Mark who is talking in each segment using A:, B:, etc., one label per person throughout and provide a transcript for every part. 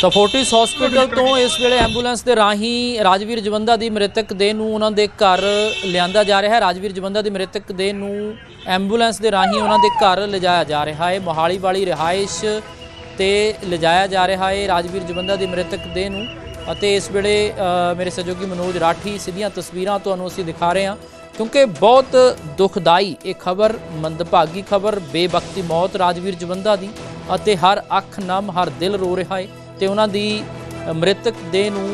A: ਤਾਂ Fortis hospital ਤੋਂ ਇਸ ਵੇਲੇ ਐਂਬੂਲੈਂਸ ਦੇ ਰਾਹੀਂ ਰਾਜਵੀਰ ਜਵੰਦਾ ਦੀ ਮ੍ਰਿਤਕ ਦੇਹ ਨੂੰ ਉਹਨਾਂ ਦੇ ਘਰ ਲਿਆਂਦਾ ਜਾ ਰਿਹਾ ਹੈ। ਰਾਜਵੀਰ ਜਵੰਦਾ ਦੀ ਮ੍ਰਿਤਕ ਦੇਹ ਨੂੰ ਐਂਬੂਲੈਂਸ ਦੇ ਰਾਹੀਂ ਉਹਨਾਂ ਦੇ ਘਰ ਲਿਜਾਇਆ ਜਾ ਰਿਹਾ ਹੈ। ਮੋਹਾਲੀ ਵਾਲੀ ਰਿਹਾਇਸ਼ ਤੇ ਲਿਜਾਇਆ ਜਾ ਰਿਹਾ ਹੈ ਰਾਜਵੀਰ ਜਵੰਦਾ ਦੀ ਮ੍ਰਿਤਕ ਦੇਹ ਨੂੰ ਅਤੇ ਇਸ ਵੇਲੇ ਮੇਰੇ ਸਹਿਯੋਗੀ ਮਨੋਜ ਰਾਠੀ ਸਿੱਧੀਆਂ ਤਸਵੀਰਾਂ ਤੁਹਾਨੂੰ ਅਸੀਂ ਦਿਖਾ ਰਹੇ ਹਾਂ। ਕਿਉਂਕਿ ਬਹੁਤ ਦੁਖਦਾਈ ਇਹ ਖਬਰ, ਮੰਦਭਾਗੀ ਖਬਰ, ਬੇਵਕਤੀ ਮੌਤ ਰਾਜਵੀਰ ਜਵੰਦਾ ਦੀ ਅਤੇ ਹਰ ਅੱਖ, ਨਮ, ਹਰ ਦਿਲ ਰੋ ਰਿਹਾ ਹੈ। ਤੇ ਉਹਨਾਂ ਦੀ ਮ੍ਰਿਤਕ ਦੇਹ ਨੂੰ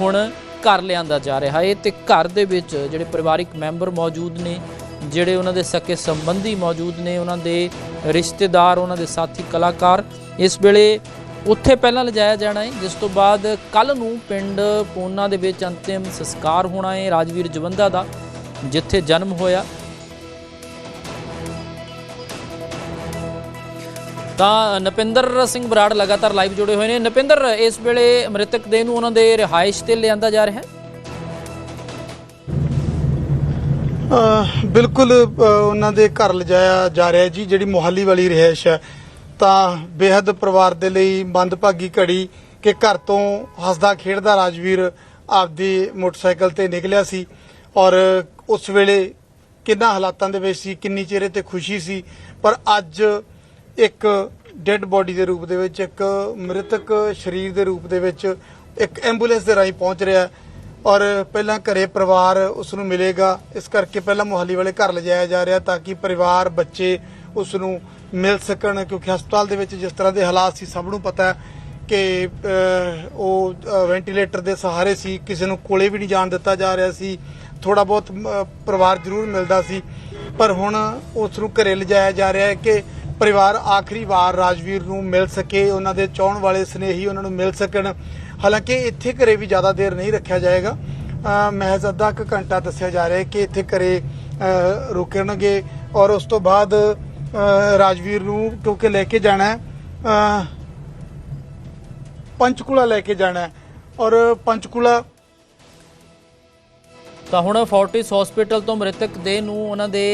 A: ਹੁਣ ਘਰ ਲਿਆਂਦਾ ਜਾ ਰਿਹਾ ਹੈ ਤੇ ਘਰ ਦੇ ਵਿੱਚ ਜਿਹੜੇ ਪਰਿਵਾਰਿਕ ਮੈਂਬਰ ਮੌਜੂਦ ਨੇ, ਜਿਹੜੇ ਉਹਨਾਂ ਦੇ ਸਕੇ ਸੰਬੰਧੀ ਮੌਜੂਦ ਨੇ, ਉਹਨਾਂ ਦੇ ਰਿਸ਼ਤੇਦਾਰ, ਉਹਨਾਂ ਦੇ ਸਾਥੀ ਕਲਾਕਾਰ, ਇਸ ਵੇਲੇ ਉੱਥੇ ਪਹਿਲਾਂ ਲਿਜਾਇਆ ਜਾਣਾ ਹੈ, ਜਿਸ ਤੋਂ ਬਾਅਦ ਕੱਲ ਨੂੰ ਪਿੰਡ ਪੋਨਾ ਦੇ ਵਿੱਚ ਅੰਤਿਮ ਸੰਸਕਾਰ ਹੋਣਾ ਹੈ ਰਾਜਵੀਰ ਜਵੰਦਾ ਦਾ, ਜਿੱਥੇ ਜਨਮ ਹੋਇਆ। ਤਾਂ ਨਪਿੰਦਰ ਸਿੰਘ ਬਰਾੜ ਲਗਾਤਾਰ ਲਾਈਵ ਜੁੜੇ ਹੋਏ ਨੇ। ਨਪਿੰਦਰ, ਇਸ ਵੇਲੇ ਮ੍ਰਿਤਕ ਦੇਹ ਨੂੰ ਉਹਨਾਂ ਦੇ ਰਿਹਾਇਸ਼ ਤੇ ਲਿਆਂਦਾ ਜਾ ਰਿਹਾ ਹੈ।
B: ਬਿਲਕੁਲ ਉਹਨਾਂ ਦੇ ਘਰ ਲਿਜਾਇਆ ਜਾ ਰਿਹਾ ਜੀ, ਜਿਹੜੀ ਮੁਹੱਲੀ ਵਾਲੀ ਰਿਹਾਇਸ਼ ਹੈ। ਤਾਂ ਬੇਹੱਦ ਪਰਿਵਾਰ ਦੇ ਲਈ ਮੰਦਭਾਗੀ ਘੜੀ ਕਿ ਘਰ ਤੋਂ ਹੱਸਦਾ ਖੇਡਦਾ ਰਾਜਵੀਰ ਆਪਦੀ ਮੋਟਰਸਾਈਕਲ ਤੇ ਨਿਕਲਿਆ ਸੀ ਔਰ ਉਸ ਵੇਲੇ ਕਿੰਨਾ ਹਾਲਾਤਾਂ ਦੇ ਵਿੱਚ ਸੀ, ਕਿੰਨੀ ਚਿਹਰੇ ਤੇ ਖੁਸ਼ੀ ਸੀ। ਪਰ ਅੱਜ ਇੱਕ ਡੈੱਡ ਬੋਡੀ ਦੇ ਰੂਪ ਦੇ ਵਿੱਚ, ਇੱਕ ਮ੍ਰਿਤਕ ਸਰੀਰ ਦੇ ਰੂਪ ਦੇ ਵਿੱਚ, ਇੱਕ ਐਂਬੂਲੈਂਸ ਦੇ ਰਾਹੀਂ ਪਹੁੰਚ ਰਿਹਾ ਹੈ ਔਰ ਪਹਿਲਾਂ ਘਰੇ ਪਰਿਵਾਰ ਉਸ ਨੂੰ ਮਿਲੇਗਾ। ਇਸ ਕਰਕੇ ਪਹਿਲਾਂ ਮੁਹੱਲੀ ਵਾਲੇ ਘਰ ਲਿਜਾਇਆ ਜਾ ਰਿਹਾ ਤਾਂ ਕਿ ਪਰਿਵਾਰ, ਬੱਚੇ ਉਸ ਨੂੰ ਮਿਲ ਸਕਣ ਕਿਉਂਕਿ ਹਸਪਤਾਲ ਦੇ ਵਿੱਚ ਜਿਸ ਤਰ੍ਹਾਂ ਦੇ ਹਾਲਾਤ ਸੀ, ਸਭ ਨੂੰ ਪਤਾ ਹੈ ਕਿ ਉਹ ਵੈਂਟੀਲੇਟਰ ਦੇ ਸਹਾਰੇ ਸੀ, ਕਿਸੇ ਨੂੰ ਕੋਲੇ ਵੀ ਨਹੀਂ ਜਾਣ ਦਿੱਤਾ ਜਾ ਰਿਹਾ ਸੀ। ਥੋੜਾ ਬਹੁਤ ਪਰਿਵਾਰ ਜ਼ਰੂਰ ਮਿਲਦਾ ਸੀ। ਪਰ ਹੁਣ ਉਸ ਨੂੰ ਘਰੇ ਲਿਜਾਇਆ ਜਾ ਰਿਹਾ ਹੈ ਕਿ ਪਰਿਵਾਰ ਆਖਰੀ ਵਾਰ ਰਾਜਵੀਰ ਨੂੰ ਮਿਲ ਸਕੇ, ਉਹਨਾਂ ਦੇ ਚਾਹਣ ਵਾਲੇ ਸਨੇਹੀ ਉਹਨਾਂ ਨੂੰ ਮਿਲ ਸਕਣ। ਹਾਲਾਂਕਿ ਇੱਥੇ ਘਰੇ ਵੀ ਜ਼ਿਆਦਾ ਦੇਰ ਨਹੀਂ ਰੱਖਿਆ ਜਾਏਗਾ। ਮਹਿਜ਼ ਅੱਧਾ ਕੁ ਘੰਟਾ ਦੱਸਿਆ ਜਾ ਰਿਹਾ ਹੈ ਕਿ ਇੱਥੇ ਘਰੇ ਰੁਕਣਗੇ ਔਰ ਉਸ ਤੋਂ ਬਾਅਦ ਰਾਜਵੀਰ ਨੂੰ ਕਿਉਂਕਿ ਲੈ ਕੇ ਜਾਣਾ ਹੈ। ਪੰਚਕੂਲਾ ਲੈ ਕੇ ਜਾਣਾ ਹੈ ਔਰ ਪੰਚਕੂਲਾ
A: ਤਾਂ ਹੁਣ ਫੋਰਟਿਸ ਹਸਪੀਟਲ ਤੋਂ ਮ੍ਰਿਤਕ ਦੇਹ ਨੂੰ ਉਹਨਾਂ ਦੇ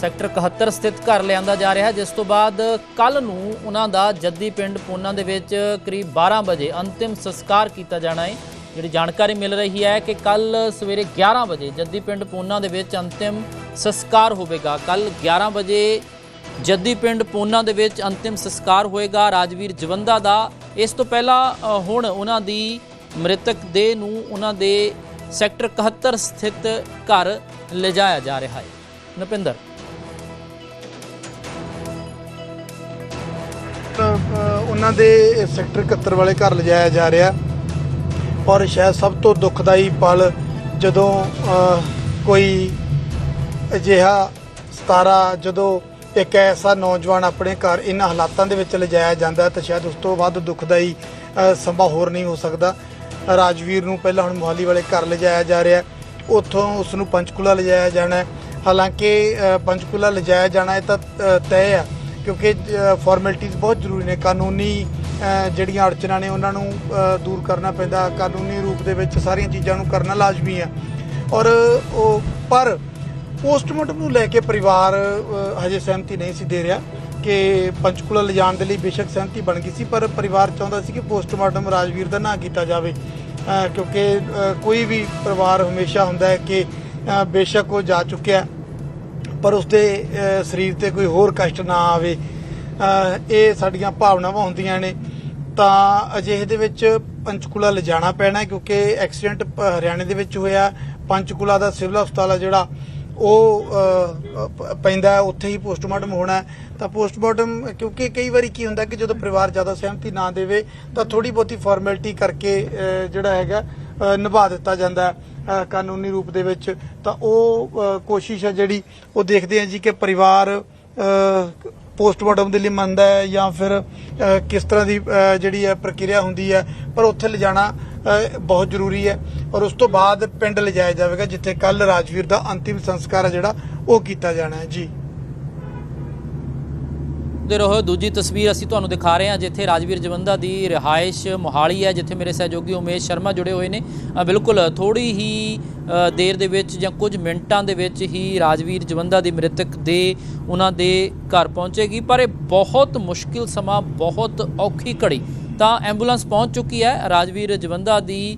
A: ਸੈਕਟਰ 71 ਸਥਿਤ ਘਰ ਲਿਆਂਦਾ ਜਾ ਰਿਹਾ ਜਿਸ ਤੋਂ ਬਾਅਦ ਕੱਲ ਨੂੰ ਉਹਨਾਂ ਦਾ ਜੱਦੀ ਪਿੰਡ ਪੋਨਾ ਦੇ ਵਿੱਚ ਕਰੀਬ 12 ਵਜੇ ਅੰਤਿਮ ਸੰਸਕਾਰ ਕੀਤਾ ਜਾਣਾ ਹੈ। ਜਿਹੜੀ ਜਾਣਕਾਰੀ ਮਿਲ ਰਹੀ ਹੈ ਕਿ ਕੱਲ ਸਵੇਰੇ 11 ਵਜੇ ਜੱਦੀ ਪਿੰਡ ਪੋਨਾ ਦੇ ਵਿੱਚ ਅੰਤਿਮ ਸੰਸਕਾਰ ਹੋਵੇਗਾ। ਕੱਲ 11 ਵਜੇ ਜੱਦੀ ਪਿੰਡ ਪੋਨਾ ਦੇ ਵਿੱਚ ਅੰਤਿਮ ਸੰਸਕਾਰ ਹੋਏਗਾ। ਰਾਜਵੀਰ ਜਵੰਦਾ ਦਾ ਇਸ ਤੋਂ ਪਹਿਲਾਂ ਹੁਣ ਉਹਨਾਂ ਦੀ ਮ੍ਰਿਤਕ ਦੇਹ ਨੂੰ ਉਹਨਾਂ ਦੇ ਸੈਕਟਰ 71 ਸਥਿਤ ਘਰ ਲਿਜਾਇਆ ਜਾ ਰਿਹਾ ਹੈ। ਨਪਿੰਦਰ।
B: ਉਹਨਾਂ ਦੇ ਸੈਕਟਰ 71 ਵਾਲੇ ਘਰ ਲਿਜਾਇਆ ਜਾ ਰਿਹਾ। ਔਰ ਸ਼ਾਇਦ ਸਭ ਤੋਂ ਦੁਖਦਾਈ ਪਲ ਜਦੋਂ ਕੋਈ ਅਜਿਹਾ ਸਤਾਰਾ ਜਦੋਂ ਇੱਕ ਐਸਾ ਨੌਜਵਾਨ ਆਪਣੇ ਘਰ ਇਹਨਾਂ ਹਾਲਾਤਾਂ ਦੇ ਵਿੱਚ ਲਿਜਾਇਆ ਜਾਂਦਾ ਤਾਂ ਸ਼ਾਇਦ ਉਸ ਤੋਂ ਵੱਧ ਦੁਖਦਾਈ ਅਹ, ਹੋਰ ਨਹੀਂ ਹੋ ਸਕਦਾ। ਰਾਜਵੀਰ ਨੂੰ ਪਹਿਲਾਂ ਹੁਣ ਮੁਹਾਲੀ ਵਾਲੇ ਘਰ ਲਿਜਾਇਆ ਜਾ ਰਿਹਾ ਉੱਥੋਂ ਉਸ ਨੂੰ ਪੰਚਕੂਲਾ ਲਿਜਾਇਆ ਜਾਣਾ ਹਾਲਾਂਕਿ ਪੰਚਕੂਲਾ ਲਿਜਾਇਆ ਜਾਣਾ ਇਹ ਤਾਂ ਤੈਅ ਹੈ। ਕਿਉਂਕਿ ਫਾਰਮੈਲਿਟੀਆਂ ਬਹੁਤ ਜ਼ਰੂਰੀ ਨੇ। ਕਾਨੂੰਨੀ ਜਿਹੜੀਆਂ ਅੜਚਨਾਂ ਨੇ, ਉਹਨਾਂ ਨੂੰ ਦੂਰ ਕਰਨਾ ਪੈਂਦਾ। ਕਾਨੂੰਨੀ ਰੂਪ ਦੇ ਵਿੱਚ ਸਾਰੀਆਂ ਚੀਜ਼ਾਂ ਨੂੰ ਕਰਨਾ ਲਾਜ਼ਮੀ ਹੈ ਔਰ ਉਹ, ਪਰ ਪੋਸਟਮਾਰਟਮ ਨੂੰ ਲੈ ਕੇ ਪਰਿਵਾਰ ਹਜੇ ਸਹਿਮਤੀ ਨਹੀਂ ਸੀ ਦੇ ਰਿਹਾ ਕਿ ਪੰਚਕੂਲਾ ਲਿਜਾਣ ਦੇ ਲਈ ਬੇਸ਼ੱਕ ਸਹਿਮਤੀ ਬਣ ਗਈ ਸੀ, ਪਰ ਪਰਿਵਾਰ ਚਾਹੁੰਦਾ ਸੀ ਕਿ ਪੋਸਟਮਾਰਟਮ ਰਾਜਵੀਰ ਦਾ ਨਾ ਕੀਤਾ ਜਾਵੇ। ਕਿਉਂਕਿ ਕੋਈ ਵੀ ਪਰਿਵਾਰ ਹਮੇਸ਼ਾ ਹੁੰਦਾ ਹੈ ਕਿ ਬੇਸ਼ੱਕ ਉਹ ਜਾ ਚੁੱਕਿਆ। ਪਰ ਉਸਦੇ ਸਰੀਰ ਤੇ ਕੋਈ ਹੋਰ ਕਸ਼ਟ ਨਾ ਆਵੇ ਇਹ ਸਾਡੀਆਂ ਭਾਵਨਾਵਾਂ ਹੁੰਦੀਆਂ ਨੇ। ਤਾਂ ਅਜਿਹੇ ਦੇ ਵਿੱਚ ਪੰਚਕੂਲਾ ਲਿਜਾਣਾ ਪੈਣਾ ਕਿਉਂਕਿ ਐਕਸੀਡੈਂਟ ਪ- ਹਰਿਆਣੇ ਦੇ ਵਿੱਚ ਹੋਇਆ। ਪੰਚਕੂਲਾ ਦਾ ਸਿਵਲ ਹਸਪਤਾਲ ਆ ਜਿਹੜਾ, ਉਹ ਪੈਂਦਾ ਉੱਥੇ ਹੀ ਪੋਸਟਮਾਰਟਮ ਹੋਣਾ ਤਾਂ ਪੋਸਟਮਾਰਟਮ, ਕਿਉਂਕਿ ਕਈ ਵਾਰੀ ਕੀ ਹੁੰਦਾ ਕਿ ਜਦੋਂ ਪਰਿਵਾਰ ਜ਼ਿਆਦਾ ਸਹਿਮਤੀ ਨਾ ਦੇਵੇ, ਤਾਂ ਥੋੜੀ ਬਹੁਤੀ ਫਾਰਮੈਲਿਟੀ ਕਰਕੇ ਜਿਹੜਾ ਹੈਗਾ ਨਿਭਾ ਦਿੱਤਾ ਜਾਂਦਾ ਕਾਨੂੰਨੀ ਰੂਪ ਦੇ ਵਿੱਚ। ਤਾਂ ਉਹ ਕੋਸ਼ਿਸ਼ ਹੈ ਜਿਹੜੀ ਉਹ ਦੇਖਦੇ ਆ ਜੀ ਕਿ ਪਰਿਵਾਰ ਪੋਸਟਮਾਰਟਮ ਦੇ ਲਈ ਮੰਨਦਾ ਹੈ ਜਾਂ ਫਿਰ ਕਿਸ ਤਰ੍ਹਾਂ ਦੀ ਜਿਹੜੀ ਹੈ ਪ੍ਰਕਿਰਿਆ ਹੁੰਦੀ ਹੈ। ਪਰ ਉੱਥੇ ਲਿਜਾਣਾ ਬਹੁਤ ਜ਼ਰੂਰੀ ਹੈ ਔਰ ਉਸ ਤੋਂ ਬਾਅਦ ਪਿੰਡ ਲਿਜਾਇਆ ਜਾਵੇਗਾ, ਜਿੱਥੇ ਕੱਲ ਰਾਜਵੀਰ ਦਾ ਅੰਤਿਮ ਸੰਸਕਾਰ ਹੈ ਜਿਹੜਾ, ਉਹ ਕੀਤਾ ਜਾਣਾ ਹੈ। ਜੀ।
A: ਦੇ ਰਹੋ ਦੂਜੀ ਤਸਵੀਰ ਅਸੀਂ ਤੁਹਾਨੂੰ ਦਿਖਾ ਰਹੇ ਹਾਂ ਜਿੱਥੇ ਰਾਜਵੀਰ ਜਵੰਦਾ ਦੀ ਰਿਹਾਇਸ਼ ਮੋਹਾਲੀ ਹੈ ਜਿੱਥੇ ਮੇਰੇ ਸਹਿਯੋਗੀ ਉਮੇਸ਼ ਸ਼ਰਮਾ ਜੁੜੇ ਹੋਏ ਨੇ। ਬਿਲਕੁਲ ਥੋੜੀ ਹੀ ਦੇਰ ਦੇ ਵਿੱਚ ਜਾਂ ਕੁਝ ਮਿੰਟਾਂ ਦੇ ਵਿੱਚ ਹੀ ਰਾਜਵੀਰ ਜਵੰਦਾ ਦੀ ਮ੍ਰਿਤਕ ਦੇ ਉਹਨਾਂ ਦੇ ਘਰ ਪਹੁੰਚੇਗੀ ਪਰ ਇਹ ਬਹੁਤ ਮੁਸ਼ਕਿਲ ਸਮਾਂ ਬਹੁਤ ਔਖੀ ਘੜੀ। ਤਾਂ ਐਂਬੂਲੈਂਸ ਪਹੁੰਚ ਚੁੱਕੀ ਹੈ ਰਾਜਵੀਰ ਜਵੰਦਾ ਦੀ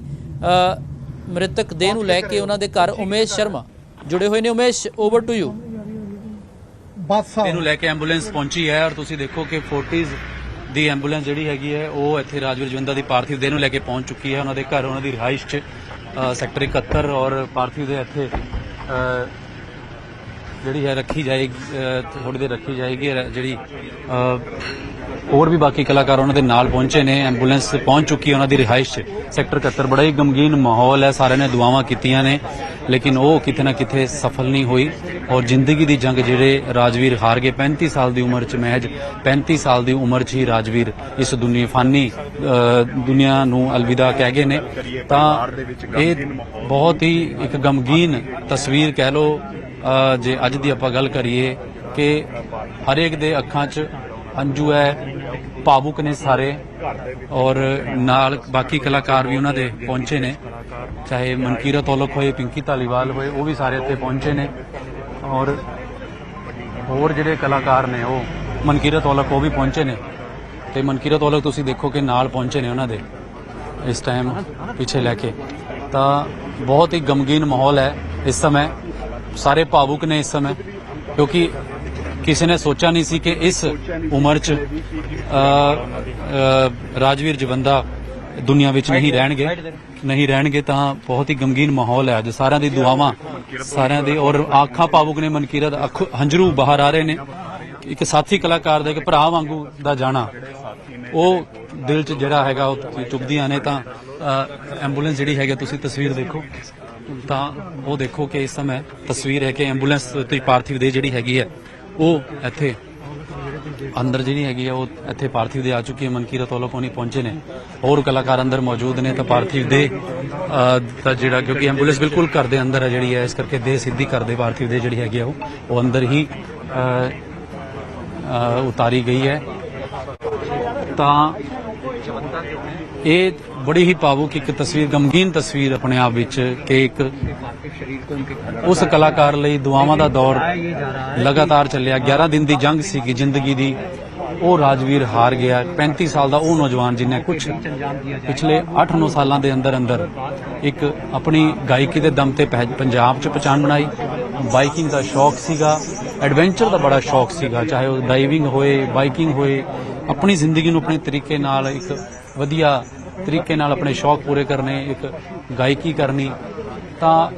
A: ਮ੍ਰਿਤਕ ਦੇਹ ਨੂੰ ਲੈ ਕੇ ਉਹਨਾਂ ਦੇ ਘਰ ਉਮੇਸ਼ ਸ਼ਰਮਾ ਜੁੜੇ ਹੋਏ ਨੇ। ਉਮੇਸ਼ ਓਵਰ ਟੂ ਯੂ
B: ਬੱਸ
C: ਇਹਨੂੰ ਲੈ ਕੇ ਐਂਬੂਲੈਂਸ ਪਹੁੰਚੀ ਹੈ ਔਰ ਤੁਸੀਂ ਦੇਖੋ ਕਿ 40s ਦੀ ਐਂਬੂਲੈਂਸ ਜਿਹੜੀ ਹੈਗੀ ਹੈ, ਉਹ ਇੱਥੇ ਰਾਜਵੀਰ ਜਵਿੰਦਾ ਦੀ ਪਾਰਥਿਵ ਦੇਹ ਨੂੰ ਲੈ ਕੇ ਪਹੁੰਚ ਚੁੱਕੀ ਹੈ। ਉਹਨਾਂ ਦੇ ਘਰ, ਉਹਨਾਂ ਦੀ ਰਿਹਾਇਸ਼ 'ਚ ਸੈਕਟਰ 71 ਔਰ ਪਾਰਥਿਵ ਦੇ ਇੱਥੇ ਜਿਹੜੀ ਹੈ ਰੱਖੀ ਜਾਏਗੀ ਥੋੜੀ ਦੇਰ ਰੱਖੀ ਜਾਏਗੀ ਜਿਹੜੀ ਹੋਰ ਵੀ ਬਾਕੀ ਕਲਾਕਾਰ ਉਹਨਾਂ ਦੇ ਨਾਲ ਪਹੁੰਚੇ ਨੇ ਐਂਬੂਲੈਂਸ ਪਹੁੰਚ ਚੁੱਕੀ ਹੈ ਉਹਨਾਂ ਦੀ ਰਿਹਾਇਸ਼ 'ਚ। ਸੈਕਟਰ 71 ਬੜਾ ਹੀ ਗਮਗੀਨ ਮਾਹੌਲ ਹੈ ਸਾਰਿਆਂ ਨੇ ਦੁਆਵਾਂ ਕੀਤੀਆਂ ਨੇ ਲੇਕਿਨ ਉਹ ਕਿਤੇ ਨਾ ਕਿਤੇ ਸਫਲ ਨਹੀਂ ਹੋਈ। ਔਰ ਜ਼ਿੰਦਗੀ ਦੀ ਜੰਗ ਜਿਹੜੇ ਰਾਜਵੀਰ ਹਾਰ ਗਏ 35 ਸਾਲ ਦੀ ਉਮਰ 'ਚ ਮਹਿਜ 35 ਸਾਲ ਦੀ ਉਮਰ 'ਚ ਹੀ ਰਾਜਵੀਰ ਇਸ ਦੁਨੀਆ ਫਾਨੀ ਅ, ਦੁਨੀਆ ਨੂੰ ਅਲਵਿਦਾ ਕਹਿ ਗਏ ਨੇ। ਤਾਂ ਇਹ ਬਹੁਤ ਹੀ ਇੱਕ ਗਮਗੀਨ ਤਸਵੀਰ ਕਹਿ ਲਓ ਜੇ ਅੱਜ ਦੀ ਆਪਾਂ ਗੱਲ ਕਰੀਏ ਕਿ ਹਰੇਕ ਦੇ ਅੱਖਾਂ 'ਚ ਅੰਜੂ ਹੈ, ਭਾਵੁਕ ਨੇ ਸਾਰੇ ਔਰ ਨਾਲ ਬਾਕੀ ਕਲਾਕਾਰ ਵੀ ਉਹਨਾਂ ਦੇ ਪਹੁੰਚੇ ਨੇ। ਚਾਹੇ ਮਨਕੀਰਤ ਔਲਖ ਹੋਏ, ਪਿੰਕੀ ਧਾਲੀਵਾਲ ਹੋਏ, ਉਹ ਵੀ ਸਾਰੇ ਇੱਥੇ ਪਹੁੰਚੇ ਨੇ। ਔਰ ਹੋਰ ਜਿਹੜੇ ਕਲਾਕਾਰ ਨੇ ਉਹ, ਮਨਕੀਰਤ ਔਲਖ ਉਹ ਵੀ ਪਹੁੰਚੇ ਨੇ। ਤੇ ਮਨਕੀਰਤ ਔਲਖ ਤੁਸੀਂ ਦੇਖੋ ਕਿ ਨਾਲ ਪਹੁੰਚੇ ਨੇ ਉਹਨਾਂ ਦੇ ਇਸ ਟਾਈਮ ਪਿੱਛੇ ਲੈ ਕੇ। ਤਾਂ ਬਹੁਤ ਹੀ ਗਮਗੀਨ ਮਾਹੌਲ ਹੈ ਇਸ ਸਮੇਂ। ਸਾਰੇ ਭਾਵੁਕ ਨੇ ਇਸ ਸਮੇਂ ਕਿਉਂਕਿ ਕਿਸੇ ਨੇ ਸੋਚਿਆ ਨਹੀਂ ਸੀ ਕਿ ਇਸ ਉਮਰ 'ਚ ਰਾਜਵੀਰ ਜਵੰਦਾ ਦੁਨੀਆ ਵਿੱਚ ਨਹੀਂ ਰਹਿਣਗੇ। ਨਹੀਂ ਰਹਿਣਗੇ ਤਾਂ ਬਹੁਤ ਹੀ ਗਮਗੀਨ ਮਾਹੌਲ ਹੈ ਅੱਜ। ਸਾਰਿਆਂ ਦੀ ਦੁਆਵਾਂ ਸਾਰਿਆਂ ਦੀ ਔਰ ਆਖਾਂ ਭਾਵੁਕ ਨੇ ਮਨਕੀਰਤ ਅੱਖ- ਹੰਝਰੂ ਬਾਹਰ ਆ ਰਹੇ ਨੇ। ਇੱਕ ਸਾਥੀ ਕਲਾਕਾਰ ਦੇ ਇੱਕ ਭਰਾ ਵਾਂਗੂ ਦਾ ਜਾਣਾ ਉਹ ਦਿਲ 'ਚ ਜਿਹੜਾ ਹੈਗਾ ਉਹ ਚੁੱਭਦੀਆਂ ਨੇ ਤਾਂ ਅ, ਐਂਬੂਲੈਂਸ ਜਿਹੜੀ ਹੈਗੀ ਤੁਸੀਂ ਤਸਵੀਰ ਦੇਖੋ। ਤਾਂ ਉਹ ਦੇਖੋ ਕਿ ਇਸ ਸਮੇਂ ਤਸਵੀਰ ਹੈ ਕਿ ਐਂਬੂਲੈਂਸ ਤੇ ਪਾਰਥਿਵ ਦੇ ਜਿਹੜੀ ਹੈਗੀ ਹੈ ਉਹ ਇੱਥੇ ਅੰਦਰ ਜਿਹੜੀ ਹੈਗੀ ਹੈ ਉਹ ਇੱਥੇ ਪਾਰਥਿਵ ਦੇ ਆ ਚੁੱਕੀ ਹੈ। ਮਨਕੀਰਤ ਵੱਲੋਂ ਕੋਣੀ ਪਹੁੰਚੇ ਨੇ। ਹੋਰ ਕਲਾਕਾਰ ਅੰਦਰ ਮੌਜੂਦ ਨੇ ਤਾਂ ਪਾਰਥਿਵ ਦੇ ਅ, ਤਾਂ ਜਿਹੜਾ ਕਿਉਂਕਿ ਐਂਬੂਲੈਂਸ ਬਿਲਕੁਲ ਘਰ ਦੇ ਅੰਦਰ ਹੈ ਜਿਹੜੀ ਹੈ ਇਸ ਕਰਕੇ ਦੇ ਸਿੱਧੀ ਘਰ ਦੇ ਪਾਰਥਿਵ ਦੇ ਜਿਹੜੀ ਹੈਗੀ ਆ ਉਹ ਉਹ ਅੰਦਰ ਹੀ ਉਤਾਰੀ ਗਈ ਹੈ। ਤਾਂ ਇਹ ਬੜੀ ਹੀ ਭਾਵੁਕ ਇੱਕ ਤਸਵੀਰ, ਗਮਗੀਨ ਤਸਵੀਰ ਆਪਣੇ ਆਪ ਵਿੱਚ ਕਿ ਇੱਕ ਉਸ ਕਲਾਕਾਰ ਲਈ ਦੁਆਵਾਂ ਦਾ ਦੌਰ ਲਗਾਤਾਰ ਚੱਲਿਆ। 11 ਦਿਨ ਦੀ ਜੰਗ ਸੀ ਕਿ ਜ਼ਿੰਦਗੀ ਦੀ। ਉਹ ਰਾਜਵੀਰ ਹਾਰ ਗਿਆ। 35 ਸਾਲ ਦਾ ਉਹ ਨੌਜਵਾਨ ਜਿਹਨੇ ਕੁਝ ਪਿਛਲੇ 8-9 ਸਾਲਾਂ ਦੇ ਅੰਦਰ ਅੰਦਰ ਇੱਕ ਆਪਣੀ ਗਾਇਕੀ ਦੇ ਦਮ ਤੇ ਪੰਜਾਬ 'ਚ ਪਛਾਣ ਬਣਾਈ। ਬਾਈਕਿੰਗ ਦਾ ਸ਼ੌਕ ਸੀਗਾ। ਐਡਵੈਂਚਰ ਦਾ ਬੜਾ ਸ਼ੌਕ ਸੀਗਾ। ਚਾਹੇ ਉਹ ਡਾਈਵਿੰਗ ਹੋਏ, ਬਾਈਕਿੰਗ ਹੋਏ, ਆਪਣੀ ਜ਼ਿੰਦਗੀ ਨੂੰ ਆਪਣੇ ਤਰੀਕੇ ਨਾਲ ਇੱਕ ਵਧੀਆ ਤਰੀਕੇ ਨਾਲ ਆਪਣੇ ਸ਼ੌਕ ਪੂਰੇ ਕਰਨੇ, ਇੱਕ ਗਾਇਕੀ ਕਰਨੀ, ਤਾਂ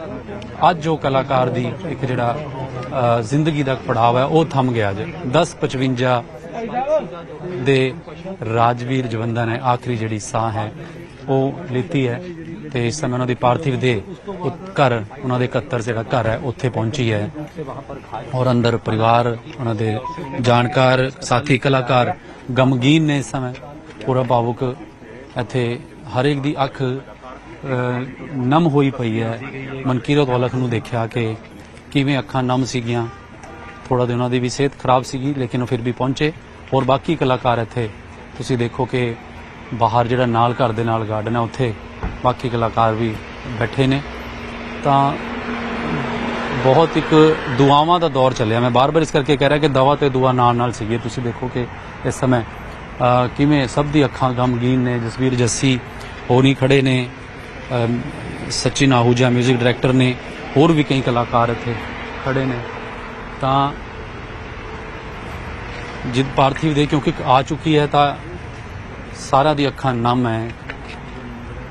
C: ਅੱਜ ਜੋ ਕਲਾਕਾਰ ਦੀ ਇੱਕ ਜਿਹੜਾ ਜ਼ਿੰਦਗੀ ਦਾ ਪੜਾਅ ਹੈ, ਉਹ ਥੰਮ ਗਿਆ ਜੇ। 1055 ਦੇ ਰਾਜਵੀਰ ਜਵੰਦਾ ਨੇ ਆਖਰੀ ਜਿਹੜੀ ਸਾਹ ਹੈ, ਉਹ ਲਿੱਤੀ ਹੈ ਤੇ ਇਸ ਸਮੇਂ ਉਹਨਾਂ ਦੀ ਪਾਰਥਿਵ ਦੇ ਘਰ, ਉਹਨਾਂ ਦੇ 71 ਜਿਹੜਾ ਘਰ ਹੈ, ਉੱਥੇ ਪਹੁੰਚੀ ਹੈ। ਔਰ ਅੰਦਰ ਪਰਿਵਾਰ, ਉਹਨਾਂ ਦੇ ਜਾਣਕਾਰ, ਸਾਥੀ, ਕਲਾਕਾਰ ਗਮਗੀਨ ਨੇ ਇਸ ਸਮੇਂ ਪੂਰਾ ਭਾਵੁਕ ਇੱਥੇ ਹਰੇਕ ਦੀ ਅੱਖ ਨਮ ਹੋਈ ਪਈ ਹੈ। ਮਨਕੀਰਤ ਔਲਖ ਨੂੰ ਦੇਖਿਆ ਕਿ ਕਿਵੇਂ ਅੱਖਾਂ ਨਮ ਸੀਗੀਆਂ। ਥੋੜਾ ਦਿਨ ਉਹਨਾਂ ਦੀ ਵੀ ਸਿਹਤ ਖਰਾਬ ਸੀਗੀ, ਲੇਕਿਨ ਉਹ ਫਿਰ ਵੀ ਪਹੁੰਚੇ। ਹੋਰ ਬਾਕੀ ਕਲਾਕਾਰ ਇੱਥੇ, ਤੁਸੀਂ ਦੇਖੋ ਕਿ ਬਾਹਰ ਜਿਹੜਾ ਨਾਲ ਘਰ ਦੇ ਨਾਲ ਗਾਰਡਨ ਹੈ, ਉੱਥੇ ਬਾਕੀ ਕਲਾਕਾਰ ਵੀ ਬੈਠੇ ਨੇ। ਤਾਂ ਬਹੁਤ ਇੱਕ ਦੁਆਵਾਂ ਦਾ ਦੌਰ ਚੱਲਿਆ। ਮੈਂ ਬਾਰ-ਬਾਰ ਇਸ ਕਰਕੇ ਕਹਿ ਰਿਹਾ ਕਿ ਦਵਾ ਤੇ ਦੁਆ ਨਾਲ ਨਾਲ ਸੀਗੀ। ਤੁਸੀਂ ਦੇਖੋ ਕਿ ਇਸ ਸਮੇਂ ਕਿਵੇਂ ਸਭ ਦੀ ਅੱਖਾਂ ਗਮਗੀਨ ਨੇ ਜਸਵੀਰ ਜੱਸੀ ਹੋਣੀ ਖੜੇ ਨੇ ਅਮ, ਸਚਿਨ ਆਹੂਜਾ 뮤직 ਡਾਇਰੈਕਟਰ ਨੇ ਹੋਰ ਵੀ ਕਈ ਕਲਾਕਾਰ ਇੱਥੇ ਖੜੇ ਨੇ। ਤਾਂ ਜਿੱਦ ਪਾਰਥਿਵ ਦੇ ਕਿਉਂਕਿ ਆ ਚੁੱਕੀ ਹੈ ਤਾਂ ਸਾਰਿਆਂ ਦੀ ਅੱਖਾਂ ਨਮ ਹੈ।